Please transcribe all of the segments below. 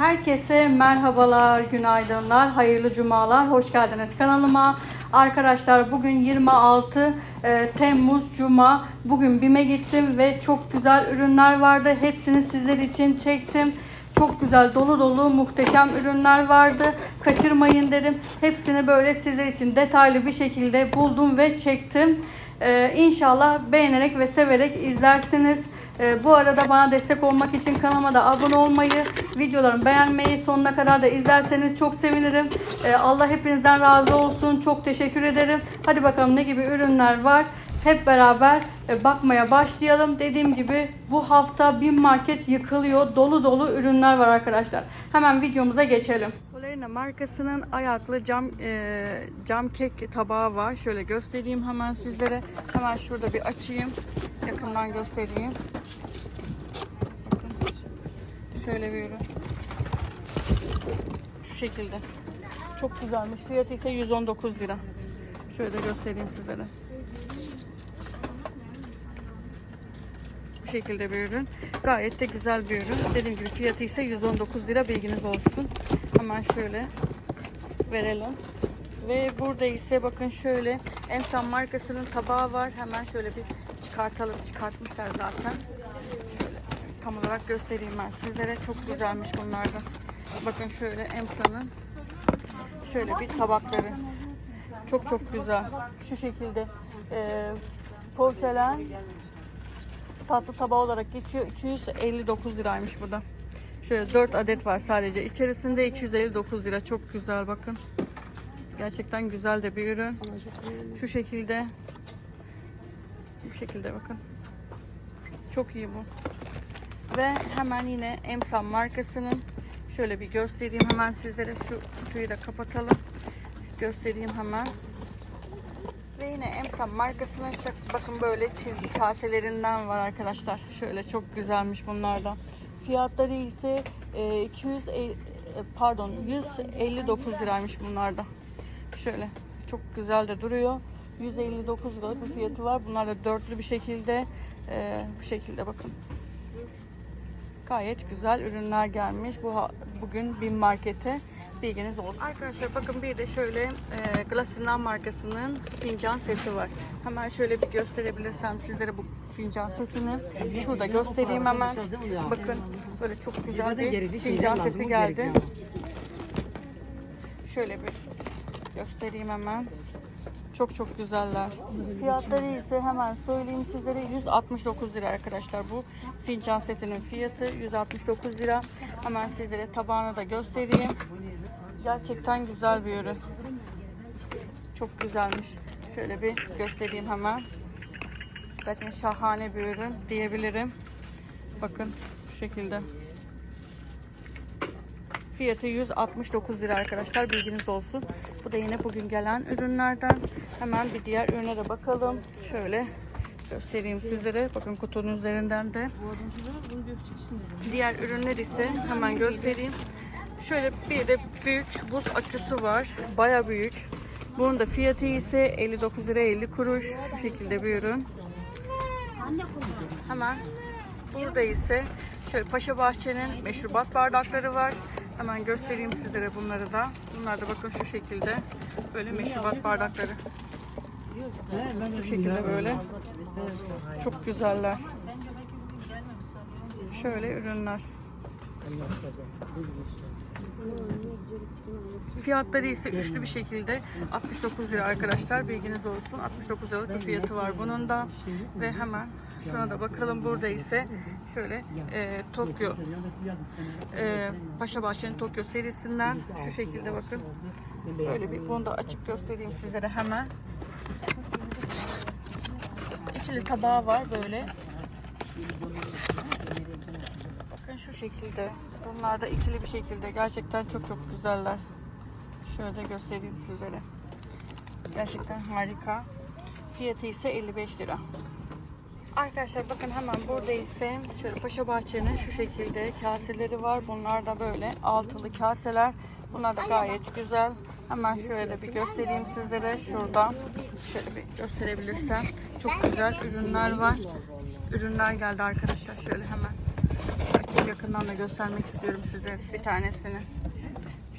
Herkese merhabalar, günaydınlar, hayırlı cumalar, hoş geldiniz kanalıma. Arkadaşlar bugün 26 e, Temmuz Cuma. Bugün BİM'e gittim ve çok güzel ürünler vardı. Hepsini sizler için çektim. Çok güzel dolu dolu muhteşem ürünler vardı. Kaçırmayın dedim. Hepsini böyle sizler için detaylı bir şekilde buldum ve çektim. Ee, inşallah beğenerek ve severek izlersiniz. Ee, bu arada bana destek olmak için kanalıma da abone olmayı, videolarımı beğenmeyi, sonuna kadar da izlerseniz çok sevinirim. Ee, Allah hepinizden razı olsun. Çok teşekkür ederim. Hadi bakalım ne gibi ürünler var. Hep beraber e, bakmaya başlayalım. Dediğim gibi bu hafta bir market yıkılıyor. Dolu dolu ürünler var arkadaşlar. Hemen videomuza geçelim. Polarina markasının ayaklı cam e, cam kek tabağı var. Şöyle göstereyim hemen sizlere. Hemen şurada bir açayım. Yakından göstereyim. Şöyle bir ürün. Şu şekilde. Çok güzelmiş. Fiyatı ise 119 lira. Şöyle göstereyim sizlere. Bu şekilde bir ürün. Gayet de güzel bir ürün. Dediğim gibi fiyatı ise 119 lira bilginiz olsun. Hemen şöyle verelim. Ve burada ise bakın şöyle Emsan markasının tabağı var. Hemen şöyle bir çıkartalım. Çıkartmışlar zaten. Şöyle tam olarak göstereyim ben sizlere. Çok güzelmiş bunlar da. Bakın şöyle Emsan'ın şöyle bir tabakları. Çok çok güzel. Şu şekilde e, porselen tatlı tabağı olarak geçiyor. 259 liraymış burada. Şöyle 4 adet var sadece. İçerisinde 259 lira. Çok güzel bakın. Gerçekten güzel de bir ürün. Şu şekilde. Bu şekilde bakın. Çok iyi bu. Ve hemen yine Emsan markasının şöyle bir göstereyim hemen sizlere. Şu kutuyu da kapatalım. Göstereyim hemen. Ve yine Emsan markasının şu, bakın böyle çizgi kaselerinden var arkadaşlar. Şöyle çok güzelmiş bunlardan. Fiyatları ise e, 200 e, pardon 159 liraymış bunlarda. Şöyle çok güzel de duruyor. 159 liralık bir fiyatı var. Bunlar da dörtlü bir şekilde e, bu şekilde bakın. Gayet güzel ürünler gelmiş. Bu bugün bin markete bilginiz olsun. Arkadaşlar bakın bir de şöyle e, Glassinan markasının fincan seti var. Hemen şöyle bir gösterebilirsem sizlere bu fincan setini. Şurada göstereyim hemen. Bakın böyle çok güzel bir fincan seti geldi. Şöyle bir göstereyim hemen. Çok çok güzeller. Fiyatları ise hemen söyleyeyim sizlere 169 lira arkadaşlar. Bu fincan setinin fiyatı 169 lira. Hemen sizlere tabağını da göstereyim. Gerçekten güzel bir ürün. Çok güzelmiş. Şöyle bir göstereyim hemen. Gerçekten şahane bir ürün diyebilirim. Bakın şu şekilde. Fiyatı 169 lira arkadaşlar bilginiz olsun. Bu da yine bugün gelen ürünlerden. Hemen bir diğer ürüne de bakalım. Şöyle göstereyim sizlere. Bakın kutunun üzerinden de. Diğer ürünler ise hemen göstereyim. Şöyle bir de büyük buz aküsü var. Baya büyük. Bunun da fiyatı ise 59 lira 50 kuruş. Şu şekilde bir ürün. Hemen burada ise şöyle Paşa Bahçe'nin meşrubat bardakları var. Hemen göstereyim sizlere bunları da. Bunlar da bakın şu şekilde böyle meşrubat bardakları. Bu şekilde böyle. Çok güzeller. Şöyle ürünler. Fiyatları ise üçlü bir şekilde 69 lira arkadaşlar bilginiz olsun. 69 liralık bir fiyatı var bunun da. Ve hemen şuna da bakalım burada ise şöyle e, Tokyo e, Paşa Bahçe'nin Tokyo serisinden şu şekilde bakın. Böyle bir bunu da açıp göstereyim sizlere hemen. İkili tabağı var böyle. Bakın şu şekilde. Bunlar da ikili bir şekilde. Gerçekten çok çok güzeller. Şöyle de göstereyim sizlere. Gerçekten harika. Fiyatı ise 55 lira. Arkadaşlar bakın hemen burada ise şöyle Paşa Bahçe'nin şu şekilde kaseleri var. Bunlar da böyle altılı kaseler. Bunlar da gayet güzel. Hemen şöyle de bir göstereyim sizlere. Şurada şöyle bir gösterebilirsem. Çok güzel ürünler var. Ürünler geldi arkadaşlar. Şöyle hemen çok yakından da göstermek istiyorum size bir tanesini.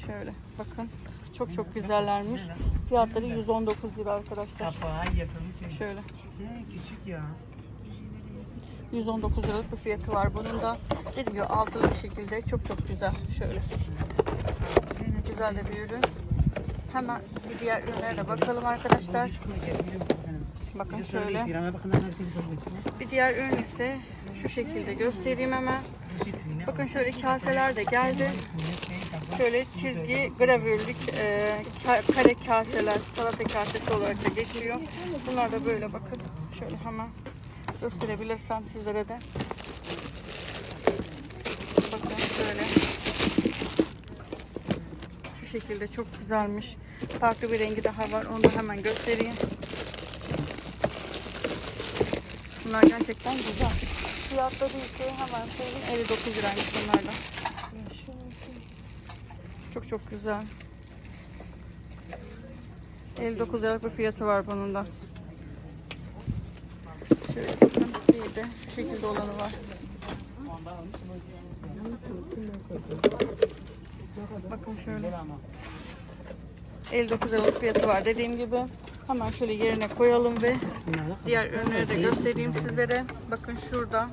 Şöyle bakın. Çok çok güzellermiş. Fiyatları 119 lira arkadaşlar. Kapağı yapılmış. Şöyle. Küçük ya. 119 liralık bir fiyatı var. Bunun da dediğim gibi altılı bir şekilde çok çok güzel. Şöyle. Güzel de bir ürün. Hemen bir diğer ürünlere de bakalım arkadaşlar. Bakın şöyle. Bir diğer ürün ise şu şekilde göstereyim hemen. Bakın şöyle kaseler de geldi. Şöyle çizgi gravürlük e, ka- kare kaseler, salata kasesi olarak da geçiyor. Bunlar da böyle bakın. Şöyle hemen gösterebilirsem sizlere de. Bakın şöyle. Şu şekilde çok güzelmiş. Farklı bir rengi daha var. Onu da hemen göstereyim. Bunlar gerçekten güzel. Fiyatları ise hemen söyleyeyim 59 liraymış bunlardan. Çok çok güzel. 59 liralık bir fiyatı var bunun da. Şöyle bakın bir de şu şekilde olanı var. Bakın şöyle. 59 liralık fiyatı var dediğim gibi. Hemen şöyle yerine koyalım ve diğer ürünleri de göstereyim sizlere. Bakın şurada.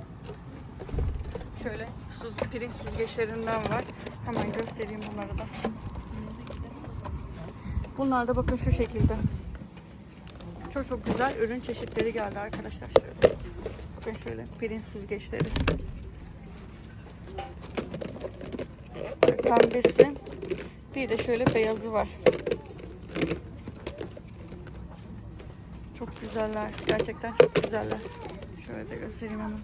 Şöyle süz, pirinç süzgeçlerinden var. Hemen göstereyim bunları da. Bunlar da bakın şu şekilde. Çok çok güzel ürün çeşitleri geldi arkadaşlar. Şöyle. Bakın şöyle pirinç süzgeçleri. Pembesi. Bir de şöyle beyazı var. Çok güzeller. Gerçekten çok güzeller. Şöyle de göstereyim hemen.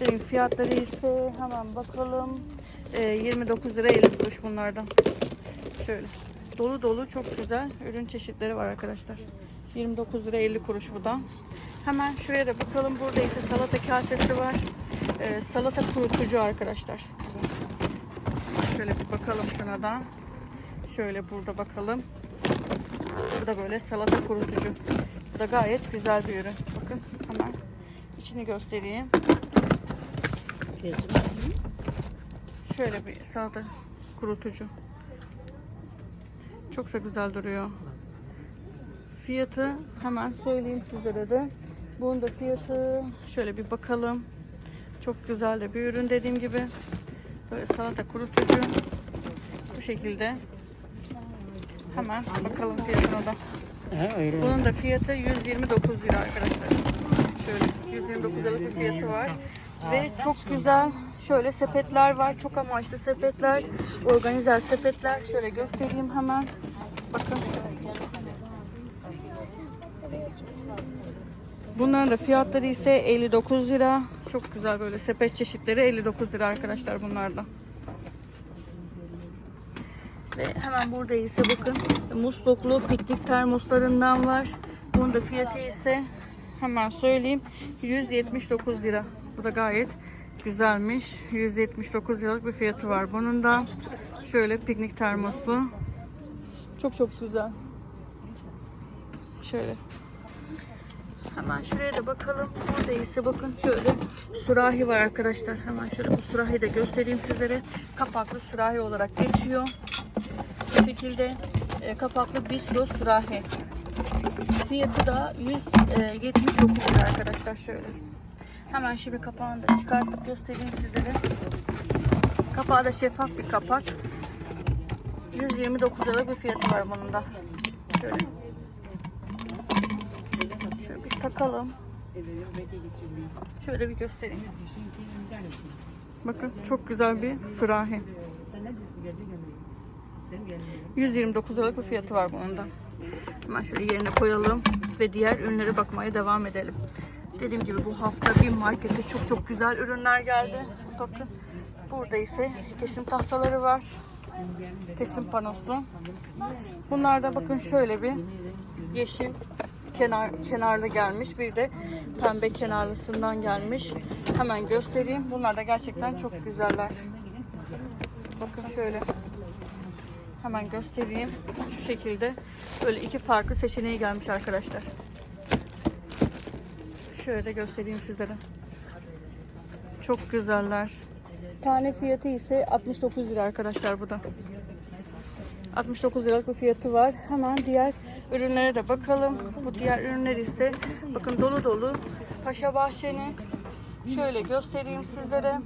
Benim fiyatları ise hemen bakalım. Ee, 29 lira 50 kuruş bunlardan. Şöyle. Dolu dolu çok güzel ürün çeşitleri var arkadaşlar. 29 lira 50 kuruş bu da. Hemen şuraya da bakalım. Burada ise salata kasesi var. Ee, salata kurutucu arkadaşlar. Şöyle bir bakalım şuna da. Şöyle burada bakalım. Burada böyle salata kurutucu. Bu da gayet güzel bir ürün. Bakın hemen içini göstereyim. Şöyle bir salata kurutucu. Çok da güzel duruyor. Fiyatı hemen söyleyeyim sizlere de. Bunun da fiyatı şöyle bir bakalım. Çok güzel de bir ürün dediğim gibi. Böyle salata kurutucu. Bu şekilde. Hemen bakalım fiyatına da. He, öyle. Bunun da fiyatı 129 lira arkadaşlar. Şöyle 129 liralık bir fiyatı var. Ve çok güzel şöyle sepetler var. Çok amaçlı sepetler. Organizer sepetler. Şöyle göstereyim hemen. Bakın. Bunların da fiyatları ise 59 lira. Çok güzel böyle sepet çeşitleri 59 lira arkadaşlar bunlarda. Ve hemen burada ise bakın musluklu piknik termoslarından var. Bunun da fiyatı ise hemen söyleyeyim 179 lira. Bu da gayet güzelmiş. 179 liralık bir fiyatı var. Bunun da şöyle piknik termosu. Çok çok güzel. Şöyle. Hemen şuraya da bakalım. Burada ise bakın şöyle sürahi var arkadaşlar. Hemen şöyle bu sürahi de göstereyim sizlere. Kapaklı sürahi olarak geçiyor. Şekilde e, kapaklı bistro sürahi. Fiyatı da 179 lira arkadaşlar şöyle. Hemen şimdi kapağını da çıkartıp göstereyim sizlere. Kapağı da şeffaf bir kapak. 129 lira bir fiyatı var bunun da. Şöyle. Şöyle bir takalım. Şöyle bir göstereyim. Bakın çok güzel bir sürahi. 129 liralık bir fiyatı var bunun da. Hemen şöyle yerine koyalım ve diğer ürünlere bakmaya devam edelim. Dediğim gibi bu hafta bir markete çok çok güzel ürünler geldi. Bakın burada ise kesim tahtaları var. Kesim panosu. Bunlar da bakın şöyle bir yeşil kenar kenarlı gelmiş. Bir de pembe kenarlısından gelmiş. Hemen göstereyim. Bunlar da gerçekten çok güzeller. Bakın şöyle. Hemen göstereyim. Şu şekilde böyle iki farklı seçeneği gelmiş arkadaşlar. Şöyle de göstereyim sizlere. Çok güzeller. Tane fiyatı ise 69 lira arkadaşlar bu da. 69 liralık bir fiyatı var. Hemen diğer ürünlere de bakalım. Bu diğer ürünler ise bakın dolu dolu. Paşa Bahçe'nin şöyle göstereyim sizlere.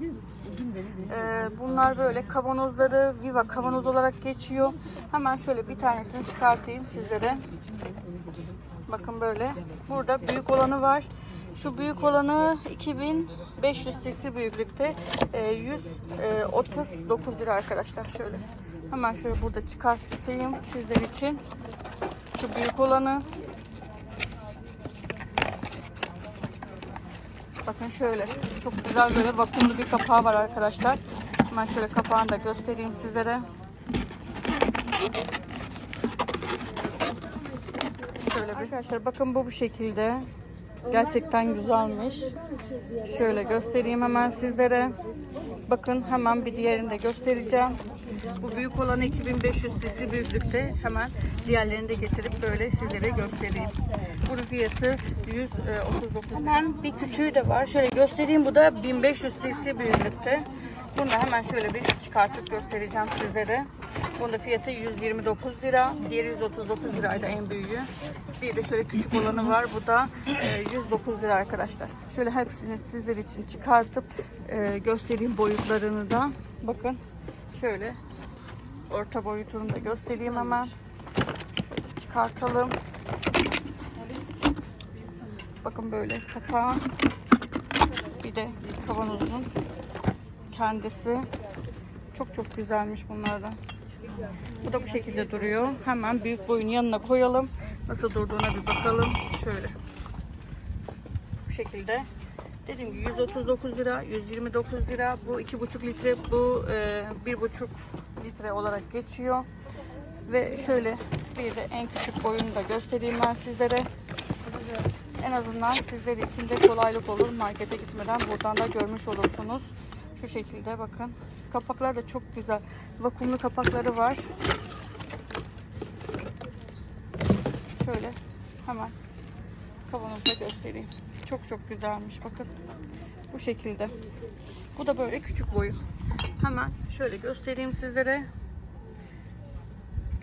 Ee, bunlar böyle kavanozları Viva kavanoz olarak geçiyor. Hemen şöyle bir tanesini çıkartayım sizlere. Bakın böyle. Burada büyük olanı var. Şu büyük olanı 2500 cc büyüklükte. Ee, 139 lira arkadaşlar şöyle. Hemen şöyle burada çıkartayım sizler için. Şu büyük olanı. Bakın şöyle. Çok güzel böyle vakumlu bir kapağı var arkadaşlar. Hemen şöyle kapağını da göstereyim sizlere. Şöyle bir arkadaşlar bakın bu bu şekilde. Gerçekten güzelmiş. Şöyle göstereyim hemen sizlere. Bakın hemen bir diğerini de göstereceğim. Bu büyük olanı 2500 cc büyüklükte. Hemen diğerlerini de getirip böyle sizlere göstereyim. Bunun fiyatı 139. Hemen bir küçüğü de var. Şöyle göstereyim. Bu da 1500 cc büyüklükte. Bunu da hemen şöyle bir çıkartıp göstereceğim sizlere. Bunun da fiyatı 129 lira. Diğeri 139 liraydı en büyüğü. Bir de şöyle küçük olanı var. Bu da e, 109 lira arkadaşlar. Şöyle hepsini sizler için çıkartıp e, göstereyim boyutlarını da. Bakın şöyle orta boyutunu da göstereyim hemen. Şöyle çıkartalım. Bakın böyle kapağı. Bir de kavanozun kendisi. Çok çok güzelmiş bunlardan. Bu da bu şekilde duruyor. Hemen büyük boyun yanına koyalım. Nasıl durduğuna bir bakalım. Şöyle. Bu şekilde. Dediğim gibi 139 lira, 129 lira. Bu 2,5 litre, bu e, 1,5 litre olarak geçiyor. Ve şöyle bir de en küçük boyunu da göstereyim ben sizlere. En azından sizler için de kolaylık olur. Markete gitmeden buradan da görmüş olursunuz. Şu şekilde bakın. Kapaklar da çok güzel. Vakumlu kapakları var. Şöyle hemen kavanozda göstereyim. Çok çok güzelmiş bakın. Bu şekilde. Bu da böyle küçük boyu. Hemen şöyle göstereyim sizlere.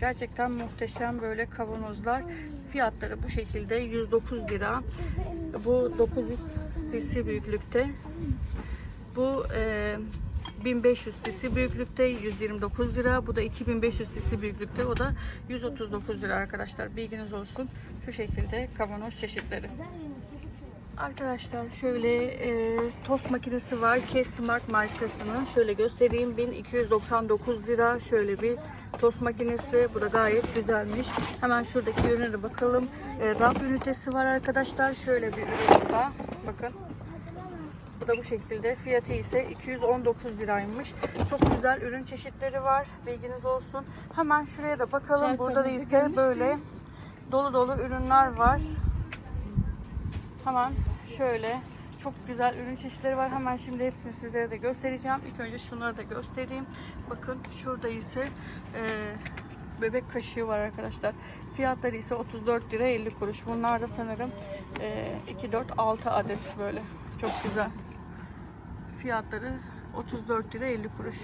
Gerçekten muhteşem böyle kavanozlar. Fiyatları bu şekilde 109 lira. Bu 900 cc büyüklükte. Bu e, 1500 cc büyüklükte 129 lira. Bu da 2500 cc büyüklükte. O da 139 lira arkadaşlar. Bilginiz olsun. Şu şekilde kavanoz çeşitleri. Arkadaşlar şöyle e, tost makinesi var. Kes Smart markasının. Şöyle göstereyim. 1299 lira. Şöyle bir tost makinesi. Bu da gayet güzelmiş. Hemen şuradaki ürüne de bakalım. E, raf ünitesi var arkadaşlar. Şöyle bir ürün burada. Bakın. Bu da bu şekilde. Fiyatı ise 219 liraymış. Çok güzel ürün çeşitleri var. Bilginiz olsun. Hemen şuraya da bakalım. Burada da ise böyle dolu dolu ürünler var. Hemen şöyle çok güzel ürün çeşitleri var. Hemen şimdi hepsini sizlere de göstereceğim. İlk önce şunları da göstereyim. Bakın şurada ise e, bebek kaşığı var arkadaşlar. Fiyatları ise 34 lira 50 kuruş. Bunlar da sanırım e, 2, 4, 6 adet böyle. Çok güzel. Fiyatları 34 lira 50 kuruş.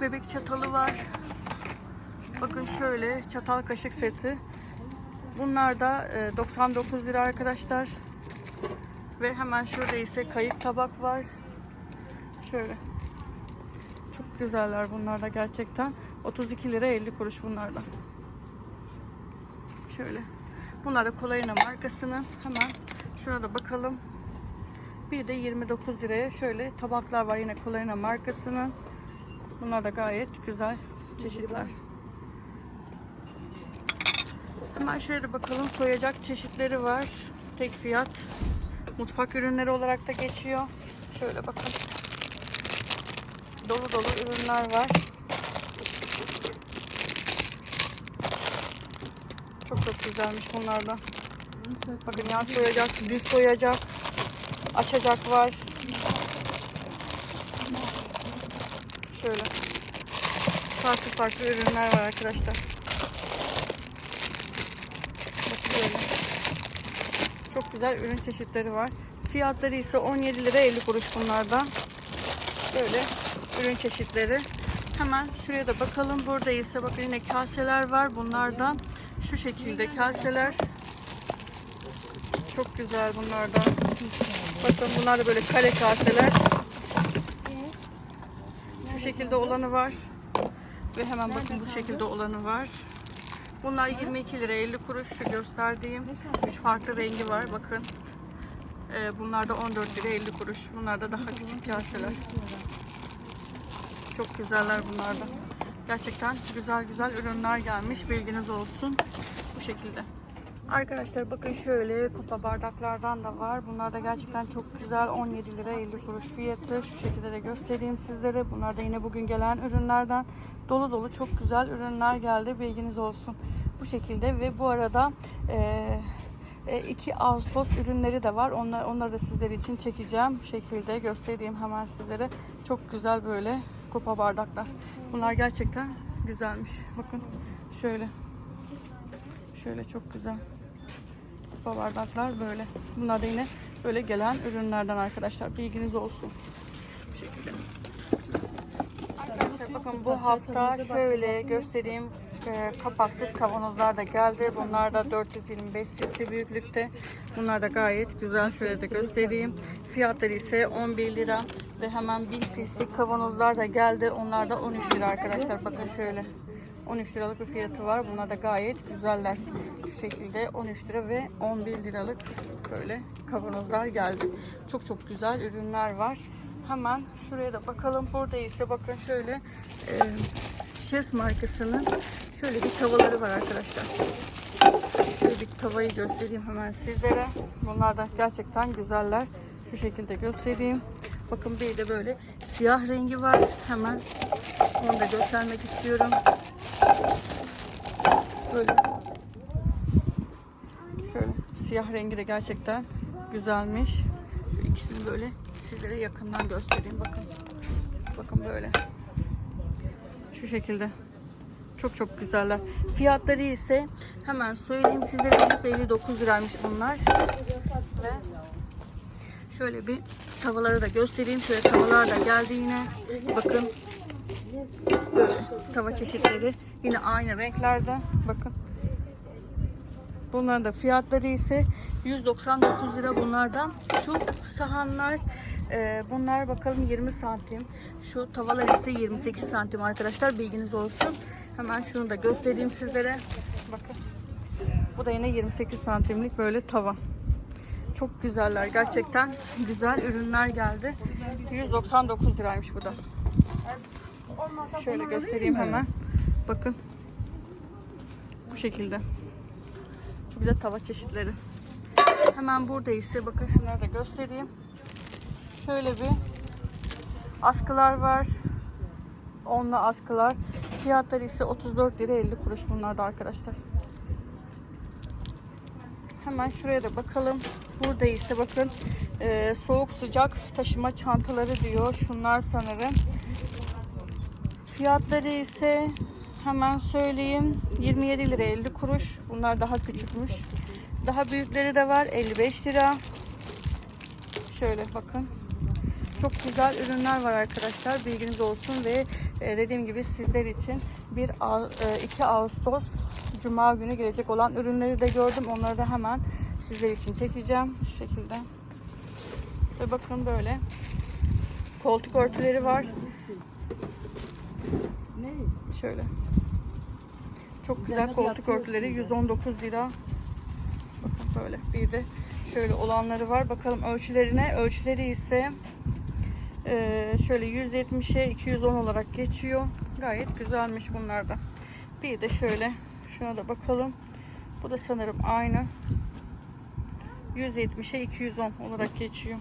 Bebek çatalı var. Bakın şöyle çatal kaşık seti. Bunlar da e, 99 lira arkadaşlar. Ve hemen şurada ise kayık tabak var. Şöyle. Çok güzeller bunlar da gerçekten. 32 lira 50 kuruş bunlardan. Şöyle. Bunlar da Kolayna markasının. Hemen şurada bakalım. Bir de 29 liraya şöyle tabaklar var yine Kolayna markasının. Bunlar da gayet güzel çeşitler. Hemen şöyle bakalım soyacak çeşitleri var. Tek fiyat. Mutfak ürünleri olarak da geçiyor. Şöyle bakın. Dolu dolu ürünler var. Çok çok güzelmiş bunlardan. Bakın yan soyacak, düz soyacak, açacak var. Şöyle. Farklı farklı ürünler var arkadaşlar. Bakın böyle. Çok güzel ürün çeşitleri var. Fiyatları ise 17 lira 50 kuruş bunlardan. Böyle ürün çeşitleri. Hemen şuraya da bakalım. Burada ise bakın yine kaseler var. Bunlardan şu şekilde kaseler. Çok güzel bunlardan. Bakın bunlar da böyle kare kaseler. Şu şekilde olanı var. Ve hemen bakın bu şekilde olanı var. Bunlar 22 lira 50 kuruş. Şu gösterdiğim 3 farklı rengi var. Bakın. Ee, bunlar da 14 lira 50 kuruş. Bunlar da daha küçük kaseler. Çok güzeller bunlar da. Gerçekten güzel güzel ürünler gelmiş. Bilginiz olsun. Bu şekilde. Arkadaşlar bakın şöyle kupa bardaklardan da var. Bunlar da gerçekten çok güzel. 17 lira 50 kuruş fiyatı. Şu şekilde de göstereyim sizlere. Bunlar da yine bugün gelen ürünlerden. Dolu dolu çok güzel ürünler geldi. Bilginiz olsun. Bu şekilde ve bu arada e, 2 Ağustos ürünleri de var. Onlar, onları da sizler için çekeceğim. Bu şekilde göstereyim hemen sizlere. Çok güzel böyle kupa bardaklar. Bunlar gerçekten güzelmiş. Bakın şöyle. Şöyle çok güzel. Kupa bardaklar böyle. Bunlar da yine böyle gelen ürünlerden arkadaşlar. Bilginiz olsun. Bu şekilde. Arkadaşlar bakın bu hafta şöyle göstereyim. Ee, kapaksız kavanozlar da geldi. Bunlar da 425 cc büyüklükte. Bunlar da gayet güzel. Şöyle de göstereyim. Fiyatları ise 11 lira. Ve hemen 1000 cc kavanozlar da geldi. Onlar da 13 lira arkadaşlar. Bakın şöyle. 13 liralık bir fiyatı var. Bunlar da gayet güzeller. Şu şekilde 13 lira ve 11 liralık böyle kavanozlar geldi. Çok çok güzel ürünler var. Hemen şuraya da bakalım. Burada ise bakın şöyle e, Şes markasının şöyle bir tavaları var arkadaşlar. Şöyle bir tavayı göstereyim hemen sizlere. Bunlar da gerçekten güzeller. Şu şekilde göstereyim. Bakın bir de böyle siyah rengi var. Hemen onu da göstermek istiyorum. Böyle siyah rengi de gerçekten güzelmiş. Şu ikisini böyle sizlere yakından göstereyim. Bakın. Bakın böyle. Şu şekilde. Çok çok güzeller. Fiyatları ise hemen söyleyeyim sizlere 159 liraymış bunlar. Ve şöyle bir tavaları da göstereyim. Şöyle tavalar da geldi yine. Bakın. Böyle tava çeşitleri. Yine aynı renklerde. Bakın. Bunların da fiyatları ise 199 lira bunlardan. Şu sahanlar e, bunlar bakalım 20 santim. Şu tavalar ise 28 santim arkadaşlar. Bilginiz olsun. Hemen şunu da göstereyim sizlere. Bakın. Bu da yine 28 santimlik böyle tava. Çok güzeller. Gerçekten güzel ürünler geldi. 199 liraymış bu da. Şöyle göstereyim hemen. Bakın. Bu şekilde. Bir de tava çeşitleri. Hemen burada ise bakın şunları da göstereyim. Şöyle bir askılar var. Onlu askılar. Fiyatları ise 34 lira 50 kuruş bunlar da arkadaşlar. Hemen şuraya da bakalım. Burada ise bakın e, soğuk sıcak taşıma çantaları diyor. Şunlar sanırım. Fiyatları ise hemen söyleyeyim 27 lira 50 kuruş. Bunlar daha küçükmüş. Daha büyükleri de var 55 lira. Şöyle bakın. Çok güzel ürünler var arkadaşlar. Bilginiz olsun ve e, dediğim gibi sizler için 1 2 Ağustos Cuma günü gelecek olan ürünleri de gördüm. Onları da hemen sizler için çekeceğim. Şu şekilde. Ve bakın böyle koltuk örtüleri var. Şöyle. Çok güzel koltuk örtüleri 119 lira. Bakın böyle bir de şöyle olanları var. Bakalım ölçülerine. Ölçüleri ise e, şöyle 170'e 210 olarak geçiyor. Gayet güzelmiş bunlar da. Bir de şöyle şuna da bakalım. Bu da sanırım aynı. 170'e 210 olarak geçiyor.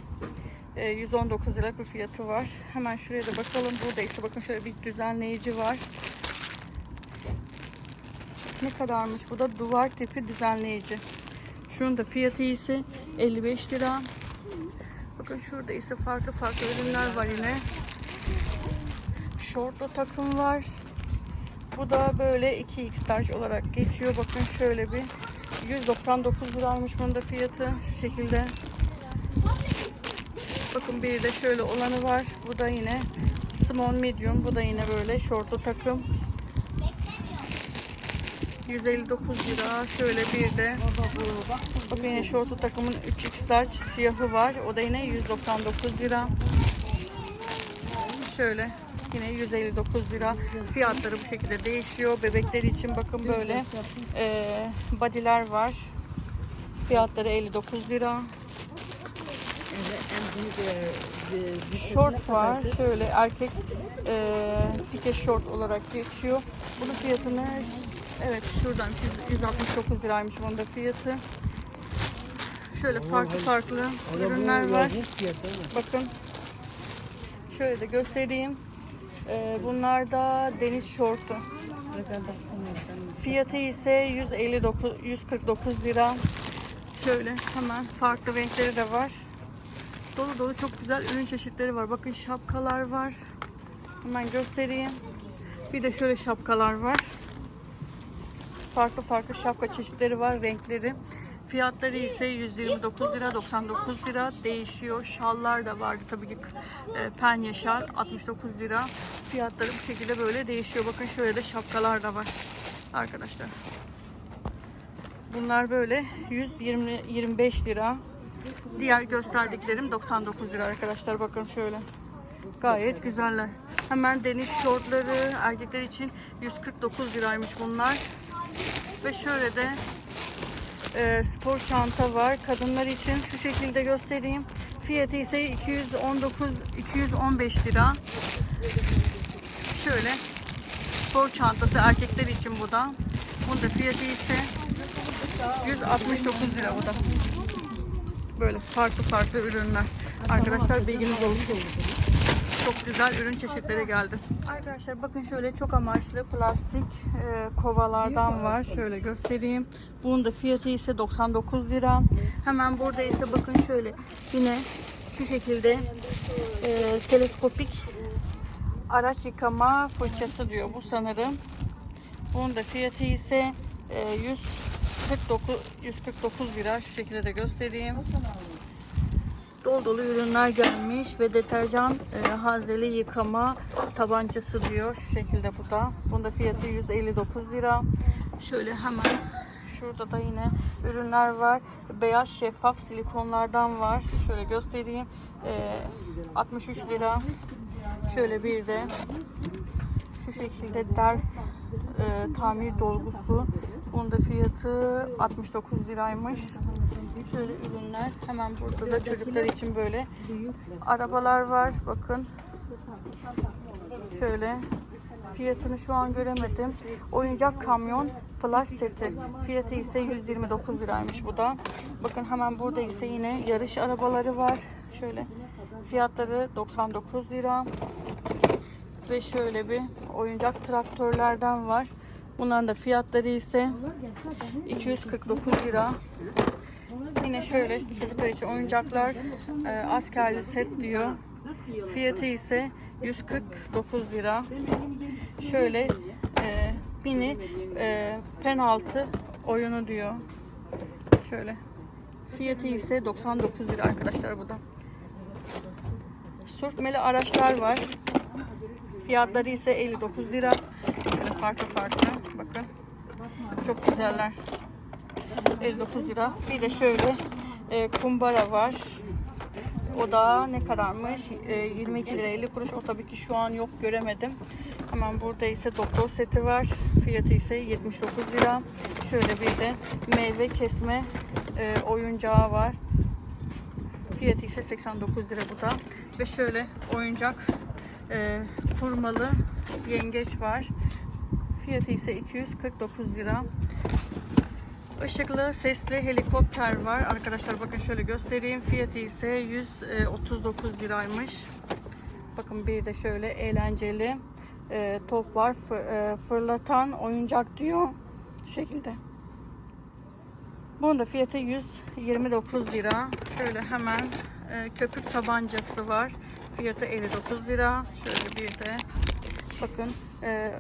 E, 119 lira bir fiyatı var. Hemen şuraya da bakalım. Burada ise bakın şöyle bir düzenleyici var. Ne kadarmış? Bu da duvar tipi düzenleyici. Şunun da fiyatı ise 55 lira. Bakın şurada ise farklı farklı ürünler var yine. Şortlu takım var. Bu da böyle 2x large olarak geçiyor. Bakın şöyle bir 199 liraymış bunun da fiyatı. Şu şekilde. Bakın bir de şöyle olanı var. Bu da yine small medium. Bu da yine böyle şortlu takım. 159 lira. Şöyle bir de bakın yine şortlu takımın 3x large siyahı var. O da yine 199 lira. Şöyle yine 159 lira. Fiyatları bu şekilde değişiyor. Bebekler için bakın böyle eee body'ler var. Fiyatları 59 lira. Short var. Şöyle erkek eee pike short olarak geçiyor. Bunun fiyatını evet şuradan 169 liraymış bunun da fiyatı. Şöyle farklı farklı ürünler var. Bakın. Şöyle de göstereyim. Ee, bunlar da deniz şortu. Fiyatı ise 159 149 lira. Şöyle hemen farklı renkleri de var. Dolu dolu çok güzel ürün çeşitleri var. Bakın şapkalar var. Hemen göstereyim. Bir de şöyle şapkalar var. Farklı farklı şapka çeşitleri var, renkleri. Fiyatları ise 129 lira, 99 lira değişiyor. Şallar da vardı tabii ki. E, penye şal 69 lira. Fiyatları bu şekilde böyle değişiyor. Bakın şöyle de şapkalar da var arkadaşlar. Bunlar böyle 120 25 lira. Diğer gösterdiklerim 99 lira arkadaşlar. Bakın şöyle. Gayet güzeller. Hemen deniz şortları erkekler için 149 liraymış bunlar. Ve şöyle de e, spor çanta var. Kadınlar için şu şekilde göstereyim. Fiyatı ise 219 215 lira. Şöyle spor çantası erkekler için bu da. Bunun da fiyatı ise 169 lira bu da. Böyle farklı farklı ürünler. Arkadaşlar bilginiz olsun. Çok güzel ürün çeşitleri geldi. Arkadaşlar bakın şöyle çok amaçlı plastik e, kovalardan var. Şöyle göstereyim. Bunun da fiyatı ise 99 lira. Hemen burada ise bakın şöyle yine şu şekilde e, teleskopik araç yıkama fırçası diyor bu sanırım. Bunun da fiyatı ise e, 149 149 lira. Şu şekilde de göstereyim dolu dolu ürünler gelmiş ve deterjan e, hazeli yıkama tabancası diyor. Şu şekilde bu da. Bunda fiyatı 159 lira. Şöyle hemen şurada da yine ürünler var. Beyaz şeffaf silikonlardan var. Şöyle göstereyim. E, 63 lira. Şöyle bir de şu şekilde ders e, tamir dolgusu. Bunun da fiyatı 69 liraymış. Şöyle ürünler. Hemen burada da çocuklar için böyle arabalar var. Bakın. Şöyle. Fiyatını şu an göremedim. Oyuncak kamyon flash seti. Fiyatı ise 129 liraymış bu da. Bakın hemen burada ise yine yarış arabaları var. Şöyle. Fiyatları 99 lira. Ve şöyle bir oyuncak traktörlerden var. Bunların da fiyatları ise 249 lira. Yine şöyle çocuklar için oyuncaklar e, askerli set diyor. Fiyatı ise 149 lira. Şöyle e, mini e, penaltı oyunu diyor. Şöyle. Fiyatı ise 99 lira arkadaşlar bu da. Sürtmeli araçlar var. Fiyatları ise 59 lira. Şöyle farklı farklı. Bakın. Çok güzeller. 59 lira. Bir de şöyle e, kumbara var. O da ne kadarmış? E, 22 lira 50 kuruş. O tabii ki şu an yok göremedim. Hemen burada ise doktor seti var. Fiyatı ise 79 lira. Şöyle bir de meyve kesme e, oyuncağı var. Fiyatı ise 89 lira bu da. Ve şöyle oyuncak e, kurmalı yengeç var. Fiyatı ise 249 lira. Işıklı sesli helikopter var. Arkadaşlar bakın şöyle göstereyim. Fiyatı ise 139 liraymış. Bakın bir de şöyle eğlenceli e, top var. Fı- e, fırlatan oyuncak diyor. Şu şekilde. Bunun da fiyatı 129 lira. Şöyle hemen e, köpük tabancası var. Fiyatı 59 lira. Şöyle bir de bakın e,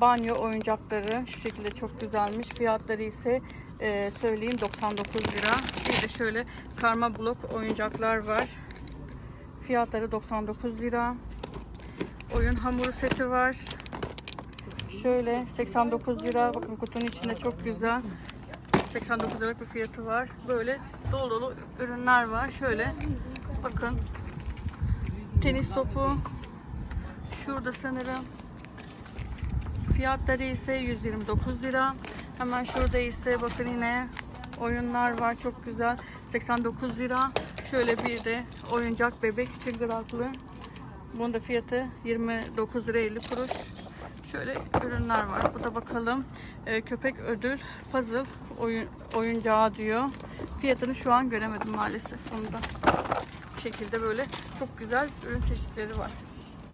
banyo oyuncakları şu şekilde çok güzelmiş. Fiyatları ise e, söyleyeyim 99 lira. Bir de şöyle karma blok oyuncaklar var. Fiyatları 99 lira. Oyun hamuru seti var. Şöyle 89 lira. Bakın kutunun içinde çok güzel. 89 liralık bir fiyatı var. Böyle dolu dolu ürünler var. Şöyle bakın. Tenis topu. Şurada sanırım. Fiyatları ise 129 lira. Hemen şurada ise bakın yine oyunlar var. Çok güzel. 89 lira. Şöyle bir de oyuncak bebek çıngıraklı. Bunun da fiyatı 29 lira 50 kuruş. Şöyle ürünler var. Bu da bakalım. Ee, köpek ödül puzzle oyun, oyuncağı diyor. Fiyatını şu an göremedim maalesef. Onu da bu şekilde böyle çok güzel ürün çeşitleri var.